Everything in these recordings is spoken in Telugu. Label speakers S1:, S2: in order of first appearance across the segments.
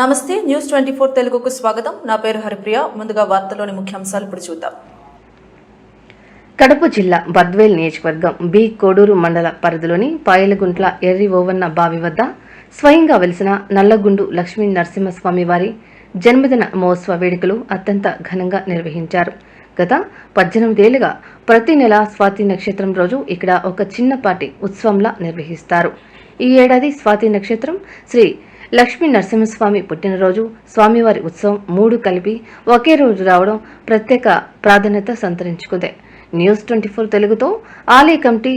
S1: నమస్తే న్యూస్ ట్వంటీ ఫోర్ తెలుగుకు స్వాగతం. నా పేరు హరిప్రియ. ముందుగా వార్తలోని ముఖ్యాంశాలు ఇప్పుడు చూద్దాం.
S2: కడప జిల్లా బద్వేల్ నియోజకవర్గం బి కోడూరు మండల పరిధిలోని పాయలగుంట్ల ఎర్రి ఓవన్న బావి వద్ద స్వయంగా వెలిసిన నల్లగుండు లక్ష్మీ నరసింహస్వామి వారి జన్మదిన మహోత్సవ వేడుకలు అత్యంత ఘనంగా నిర్వహించారు. గత పద్దెనిమిదేళ్ళుగా ప్రతి నెల స్వాతి నక్షత్రం రోజు ఇక్కడ ఒక చిన్నపాటి ఉత్సవంలా నిర్వహిస్తారు. ఈ ఏడాది స్వాతి నక్షత్రం శ్రీ లక్ష్మీ నరసింహస్వామి పుట్టినరోజు స్వామివారి ఉత్సవం మూడు కలిపి ఒకే రోజు రావడం ప్రత్యేక ప్రాధాన్యత సంతరించుకుంది. న్యూస్ ట్వంటీ ఫోర్ తెలుగుతో ఆలయ కమిటీ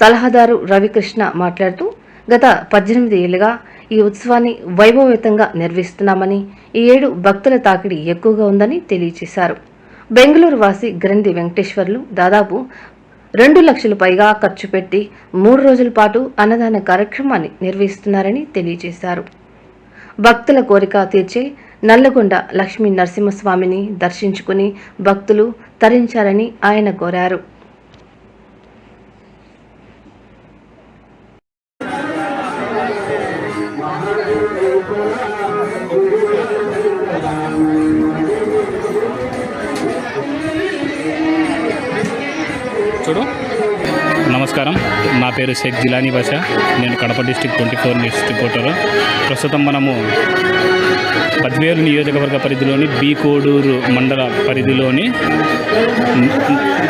S2: సలహాదారు రవికృష్ణ మాట్లాడుతూ గత పద్దెనిమిది ఏళ్ళుగా ఈ ఉత్సవాన్ని వైభవయుతంగా నిర్వహిస్తున్నామని ఈ ఏడు భక్తుల తాకిడి ఎక్కువగా ఉందని తెలియజేశారు బెంగళూరు వాసి గ్రంథి వెంకటేశ్వర్లు దాదాపు రెండు లక్షలు పైగా ఖర్చు పెట్టి మూడు రోజుల పాటు అన్నదాన కార్యక్రమాన్ని నిర్వహిస్తున్నారని తెలియజేశారు భక్తుల కోరిక తీర్చే నల్లగొండ లక్ష్మీ నరసింహస్వామిని దర్శించుకుని భక్తులు తరించాలని ఆయన కోరారు.
S3: చూడు. నమస్కారం. నా పేరు షేక్ జిలానీ భాష నేను Kadapa district twenty four news reporter ప్రస్తుతం మనము పద్వేలు నియోజకవర్గ పరిధిలోని బీకోడూరు మండల పరిధిలోని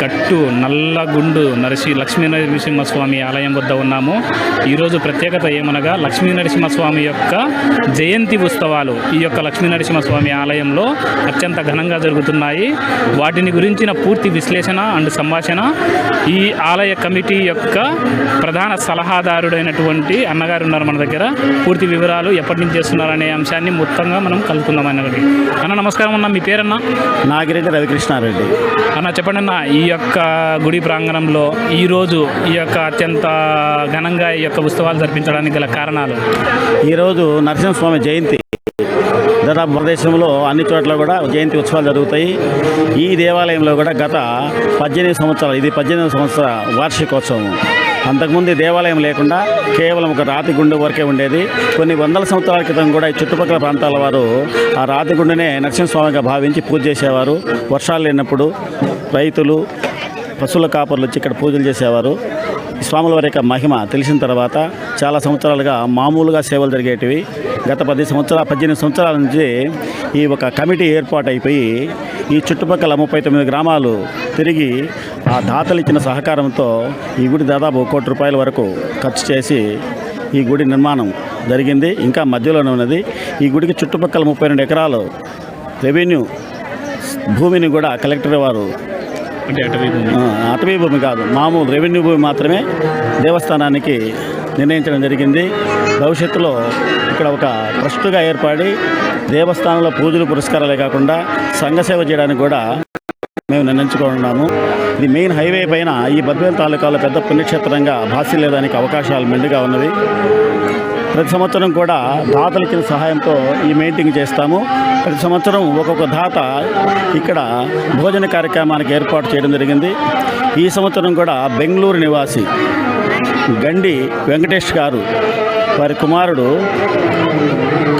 S3: గట్టు నల్లగుండు నరసి లక్ష్మీ నరసింహస్వామి ఆలయం వద్ద ఉన్నాము. ఈరోజు ప్రత్యేకత ఏమనగా లక్ష్మీ నరసింహస్వామి యొక్క జయంతి ఉత్సవాలు ఈ యొక్క లక్ష్మీ నరసింహస్వామి ఆలయంలో అత్యంత ఘనంగా జరుగుతున్నాయి. వాటిని గురించిన పూర్తి విశ్లేషణ అండ్ సంభాషణ ఈ ఆలయ కమిటీ యొక్క ప్రధాన సలహాదారుడైనటువంటి అన్నగారు ఉన్నారు మన దగ్గర. పూర్తి వివరాలు ఎప్పటి నుంచి చేస్తున్నారు అనే అంశాన్ని మొత్తంగా మనం కలుపుకుందాం అన్నగారికి. అన్న నమస్కారం అన్న మీ పేరన్నా?
S4: నాగిరెడ్డి రవికృష్ణారెడ్డి.
S3: అన్న చెప్పండి అన్న ఈ యొక్క గుడి ప్రాంగణంలో ఈరోజు ఈ యొక్క అత్యంత ఘనంగా ఈ యొక్క ఉత్సవాలు జరిపించడానికి గల కారణాలు?
S4: ఈరోజు నరసింహస్వామి జయంతి. దాదాపు భారతదేశంలో అన్ని చోట్ల కూడా జయంతి ఉత్సవాలు జరుగుతాయి. ఈ దేవాలయంలో కూడా గత పద్దెనిమిది సంవత్సరాలు ఇది పద్దెనిమిది సంవత్సర వార్షికోత్సవం. అంతకుముందు దేవాలయం లేకుండా కేవలం ఒక రాతి గుండె వరకే ఉండేది. కొన్ని వందల సంవత్సరాల క్రితం కూడా ఈ చుట్టుపక్కల ప్రాంతాల వారు ఆ రాతి గుండెనే నరసింహస్వామిగా భావించి పూజ చేసేవారు. వర్షాలు లేనప్పుడు రైతులు పశువుల కాపర్లు వచ్చి ఇక్కడ పూజలు చేసేవారు. స్వాముల వారి యొక్క మహిమ తెలిసిన తర్వాత చాలా సంవత్సరాలుగా మామూలుగా సేవలు జరిగేటివి. గత పది సంవత్సరాల పద్దెనిమిది సంవత్సరాల నుంచి ఈ ఒక కమిటీ ఏర్పాటు అయిపోయి ఈ చుట్టుపక్కల ముప్పై తొమ్మిది గ్రామాలు తిరిగి ఆ దాతలు ఇచ్చిన సహకారంతో ఈ గుడి దాదాపు కోటి రూపాయల వరకు ఖర్చు చేసి ఈ గుడి నిర్మాణం జరిగింది. ఇంకా మధ్యలోనే ఉన్నది ఈ గుడికి చుట్టుపక్కల ముప్పై రెండు ఎకరాలు రెవెన్యూ భూమిని కూడా కలెక్టర్ వారు
S3: అటవీ భూమి.
S4: కాదు. మామూలు రెవెన్యూ భూమి మాత్రమే దేవస్థానానికి నిర్ణయించడం జరిగింది. భవిష్యత్తులో ఇక్కడ ఒక ట్రస్టుగా ఏర్పడి దేవస్థానంలో పూజలు పురస్కారాలే కాకుండా సంఘ సేవ చేయడానికి కూడా మేము నిర్ణయించుకున్నాము ఇది మెయిన్ హైవే పైన ఈ బద్వేల్ తాలూకాలో పెద్ద పుణ్యక్షేత్రంగా భాషలేదానికి అవకాశాలు మెండుగా ఉన్నవి. ప్రతి సంవత్సరం కూడా దాతలు ఇచ్చిన సహాయంతో ఈ మెయింటింగ్ చేస్తాము. ప్రతి సంవత్సరం ఒక్కొక్క దాత ఇక్కడ భోజన కార్యక్రమానికి ఏర్పాటు చేయడం జరిగింది. ఈ సంవత్సరం కూడా బెంగళూరు నివాసి గండి వెంకటేష్ గారు వారి కుమారుడు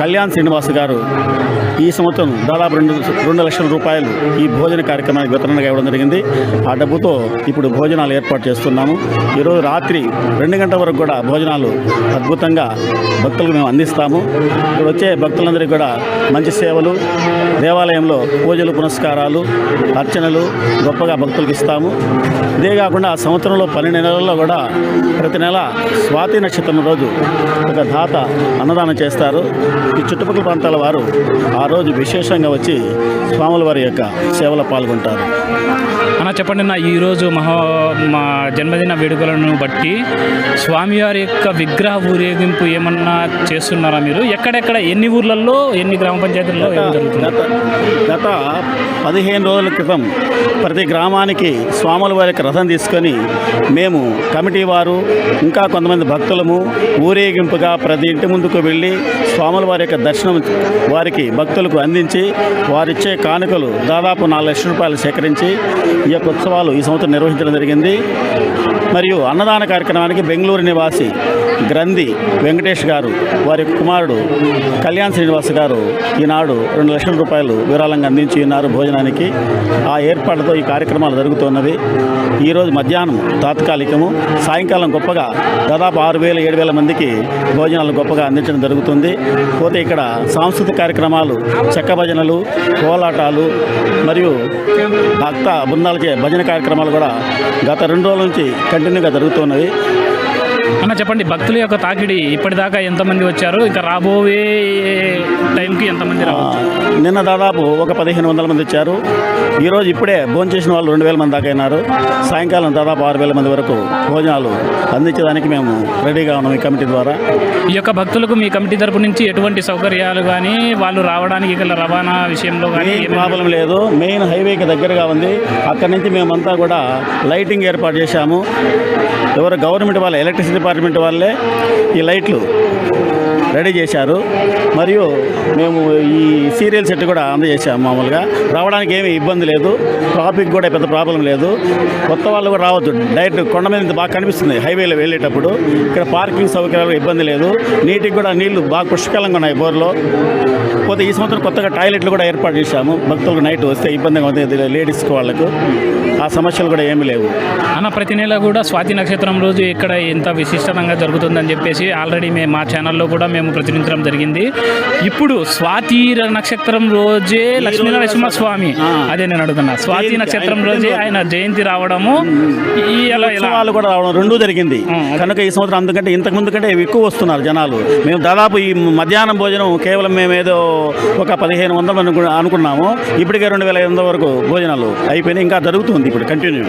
S4: కళ్యాణ్ శ్రీనివాస్ గారు ఈ సంవత్సరం దాదాపు రెండు రెండు లక్షల రూపాయలు ఈ భోజన కార్యక్రమానికి వితరణగా ఇవ్వడం జరిగింది. ఆ డబ్బుతో ఇప్పుడు భోజనాలు ఏర్పాటు చేస్తున్నాము. ఈరోజు రాత్రి రెండు గంటల వరకు కూడా భోజనాలు అద్భుతంగా భక్తులకు మేము అందిస్తాము. ఇక్కడ వచ్చే భక్తులందరికీ కూడా మంచి సేవలు దేవాలయంలో పూజలు పునస్కారాలు అర్చనలు గొప్పగా భక్తులకు ఇస్తాము. ఇదే కాకుండా సంవత్సరంలో పన్నెండు నెలల్లో కూడా ప్రతి నెల స్వాతి నక్షత్రం రోజు ఒక దాత అన్నదానం చేస్తారు. ఈ చుట్టుపక్కల ప్రాంతాల వారు ఆ రోజు విశేషంగా వచ్చి స్వాముల వారి యొక్క సేవలో పాల్గొంటారు.
S3: అన్న చెప్పండి నా ఈరోజు మహా మా జన్మదిన వేడుకలను బట్టి స్వామివారి యొక్క విగ్రహ ఊరేగింపు ఏమన్నా చేస్తున్నారా మీరు? ఎక్కడెక్కడ ఎన్ని ఊర్లలో ఎన్ని గ్రామ పంచాయతీల్లో
S4: గత పదిహేను రోజుల క్రితం ప్రతి గ్రామానికి స్వాముల వారి యొక్క రథం తీసుకొని మేము కమిటీ వారు ఇంకా కొంతమంది భక్తులము ఊరేగింపుగా ప్రతి ఇంటి ముందుకు వెళ్ళి స్వాముల వారి యొక్క దర్శనం వారికి భక్తులకు అందించి వారిచ్చే కానుకలు దాదాపు నాలుగు లక్షల రూపాయలు సేకరించి ఈ యొక్క ఉత్సవాలు ఈ సంవత్సరం నిర్వహించడం జరిగింది. మరియు అన్నదాన కార్యక్రమానికి బెంగళూరు నివాసి గ్రంథి వెంకటేష్ గారు వారి కుమారుడు కళ్యాణ్ శ్రీనివాస్ గారు ఈనాడు రెండు లక్షల రూపాయలు విరాళంగా అందించి ఉన్నారు భోజనానికి ఆ ఏర్పాటుతో ఈ కార్యక్రమాలు జరుగుతున్నవి. ఈరోజు మధ్యాహ్నం తాత్కాలికము సాయంకాలం గొప్పగా దాదాపు ఆరు వేల ఏడు వేల మందికి భోజనాలు గొప్పగా అందించడం జరుగుతుంది. పోతే ఇక్కడ సాంస్కృతిక కార్యక్రమాలు చెక్క భజనలు కోలాటాలు మరియు భక్త బృందాలకే భజన కార్యక్రమాలు కూడా గత రెండు రోజుల నుంచి కంటిన్యూగా జరుగుతున్నవి.
S3: అన్న చెప్పండి భక్తుల యొక్క తాకిడి ఇప్పటిదాకా ఎంతమంది వచ్చారు? ఇంకా రాబోయే టైంకి ఎంతమంది రావచ్చు?
S4: నిన్న దాదాపు ఒక పదిహేను వందల మంది వచ్చారు. ఈరోజు ఇప్పుడే భోజనం చేసిన వాళ్ళు రెండు వేల మంది దాకా అయినారు. సాయంకాలం దాదాపు ఆరు వేల మంది వరకు భోజనాలు అందించడానికి మేము రెడీగా ఉన్నాం ఈ కమిటీ ద్వారా.
S3: ఈ యొక్క భక్తులకు మీ కమిటీ తరపు నుంచి ఎటువంటి సౌకర్యాలు కానీ వాళ్ళు రావడానికి గల రవాణా విషయంలో కానీ
S4: ఏం ప్రాబ్లం లేదు. మెయిన్ హైవేకి దగ్గరగా ఉంది. అక్కడి నుంచి మేమంతా కూడా లైటింగ్ ఏర్పాటు చేశాము. ఎవరు గవర్నమెంట్ వాళ్ళే ఎలక్ట్రిసిటీ డిపార్ట్మెంట్ వాళ్ళే ఈ లైట్లు. రెడీ చేశారు. మరియు మేము ఈ సీరియల్ సెట్ కూడా అందజేశాము మామూలుగా. రావడానికి ఏమీ ఇబ్బంది లేదు. ట్రాఫిక్ కూడా పెద్ద ప్రాబ్లం లేదు. కొత్త వాళ్ళు కూడా రావచ్చు డైరెక్ట్ కొండ మీద ఇంత బాగా కనిపిస్తుంది. హైవేలో వెళ్ళేటప్పుడు ఇక్కడ పార్కింగ్ సౌకర్యాలు ఇబ్బంది లేదు. నీటికి కూడా నీళ్ళు బాగా పుష్కలంగా ఉన్నాయి బోర్లో. పోతే ఈ సంవత్సరం కొత్తగా టాయిలెట్లు కూడా ఏర్పాటు చేశాము. భక్తులకు నైట్ వస్తే ఇబ్బందిగా ఉంది. లేడీస్కి వాళ్ళకు. ఆ సమస్యలు కూడా ఏమీ లేవు.
S3: అన్న ప్రతి నెల కూడా స్వాతి నక్షత్రం రోజు ఇక్కడ ఎంత విశిష్టంగా జరుగుతుందని చెప్పేసి ఆల్రెడీ మేము మా ఛానల్లో కూడా మేము ప్రచురించడం జరిగింది. ఇప్పుడు స్వాతి నక్షత్రం రోజే లక్ష్మీనరసింహ స్వామి.
S4: ఆ.
S3: అదే నేను అడుగుతున్నా. స్వాతి నక్షత్రం రోజే. ఆయన జయంతి రావడము. ఈ
S4: ఉత్సవాలు కూడా రావడం రెండూ జరిగింది. కనుక ఈ సంవత్సరం అందుకంటే ఇంతకు ముందు కంటే ఎక్కువ వస్తున్నారు జనాలు. మేము దాదాపు ఈ మధ్యాహ్నం భోజనం కేవలం మేము ఏదో ఒక పదిహేను వందలు అనుకు- అనుకున్నాము. ఇప్పటికే రెండు వేల ఐదు వందల వరకు భోజనాలు అయిపోయినాయి. ఇంకా జరుగుతుంది ఇప్పుడు కంటిన్యూ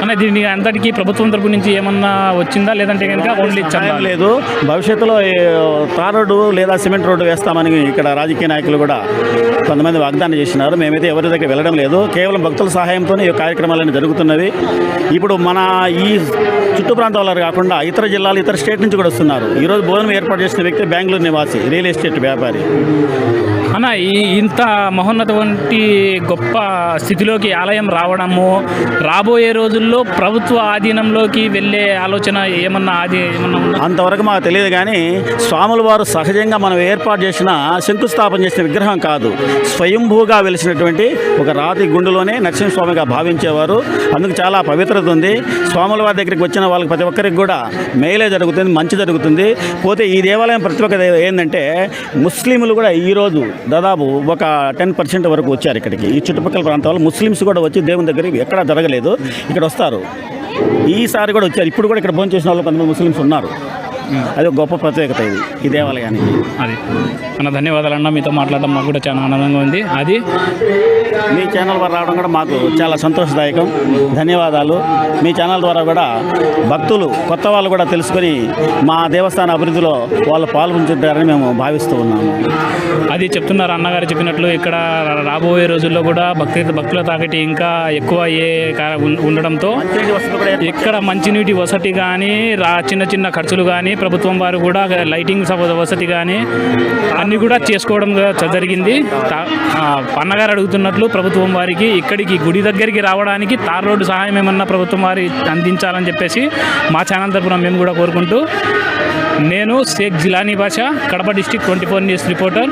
S3: అన్న దీని అంతటికి ప్రభుత్వం తరపు నుంచి ఏమన్నా వచ్చిందా? లేదంటే కనుక ఓన్లీ
S4: లేదు. భవిష్యత్తులో తార్ రోడ్డు లేదా సిమెంట్ రోడ్డు వేస్తామని ఇక్కడ రాజకీయ నాయకులు కూడా కొంతమంది వాగ్దానం చేసినారు. మేమైతే ఎవరి దగ్గర వెళ్ళడం లేదు. కేవలం భక్తుల సహాయంతోనే ఈ కార్యక్రమాలన్నీ జరుగుతున్నవి. ఇప్పుడు మన ఈ చుట్టూ ప్రాంతాల కాకుండా ఇతర జిల్లాలు ఇతర స్టేట్ నుంచి కూడా వస్తున్నారు. ఈరోజు భోజనం ఏర్పాటు చేసిన వ్యక్తి బెంగళూరు నివాసి రియల్ ఎస్టేట్ వ్యాపారి.
S3: అన్న ఈ ఇంత మహోన్నత వంటి గొప్ప స్థితిలోకి ఆలయం రావడము రాబోయే రోజుల్లో ప్రభుత్వ ఆధీనంలోకి వెళ్ళే ఆలోచన ఏమన్నా ఆది ఏమన్నా
S4: అంతవరకు మాకు తెలియదు కానీ స్వాముల వారు సహజంగా మనం ఏర్పాటు చేసిన శంకుస్థాపన చేసిన విగ్రహం కాదు. స్వయంభూగా వెలిసినటువంటి ఒక రాతి గుండులోనే నరసింహస్వామిగా భావించేవారు. అందుకు చాలా పవిత్రత ఉంది. స్వాముల వారి దగ్గరికి వచ్చిన వాళ్ళకి ప్రతి ఒక్కరికి కూడా మేలే జరుగుతుంది మంచి జరుగుతుంది. పోతే ఈ దేవాలయం ప్రతి ఒక్క ఏంటంటే ముస్లింలు కూడా ఈరోజు దాదాపు ఒక టెన్ పర్సెంట్ వరకు వచ్చారు ఇక్కడికి. ఈ చుట్టుపక్కల ప్రాంతాల్లో ముస్లిమ్స్ కూడా వచ్చి దేవుని దగ్గర ఎక్కడా జరగలేదు. ఇక్కడ వస్తారు. ఈసారి కూడా వచ్చారు. ఇప్పుడు కూడా ఇక్కడ భోజనం చేసిన వాళ్ళు కొంతమంది ముస్లిమ్స్ ఉన్నారు. అది ఒక గొప్ప ప్రత్యేకత ఇది ఈ దేవాలయానికి.
S3: అది. అన్న ధన్యవాదాలు అన్న మీతో మాట్లాడడం మాకు కూడా చాలా ఆనందంగా ఉంది. అది.
S4: మీ ఛానల్ ద్వారా రావడం కూడా మాకు చాలా సంతోషదాయకం. ధన్యవాదాలు. మీ ఛానల్ ద్వారా కూడా భక్తులు కొత్త వాళ్ళు కూడా తెలుసుకొని మా దేవస్థాన అభివృద్ధిలో వాళ్ళు పాల్గొంటుంటారని మేము భావిస్తూ ఉన్నాము.
S3: అది చెప్తున్నారు అన్నగారు చెప్పినట్లు ఇక్కడ రాబోయే రోజుల్లో కూడా భక్తి భక్తుల తాకిటి ఇంకా ఎక్కువ ఏ ఉండడంతో ఇక్కడ మంచినీటి వసతి కానీ రా చిన్న చిన్న ఖర్చులు కానీ ప్రభుత్వం వారు కూడా లైటింగ్ వసతి కానీ అన్నీ కూడా చేసుకోవడం జరిగింది. పన్నగారు అన్నగారు అడుగుతున్నట్లు ప్రభుత్వం వారికి ఇక్కడికి గుడి దగ్గరికి రావడానికి తార్ రోడ్డు సహాయం ఏమన్నా ప్రభుత్వం వారి అందించాలని చెప్పేసి మా ఛానల్ తరఫున మేము కూడా కోరుకుంటూ నేను Shaik Jilani Basha Kadapa district twenty four news reporter.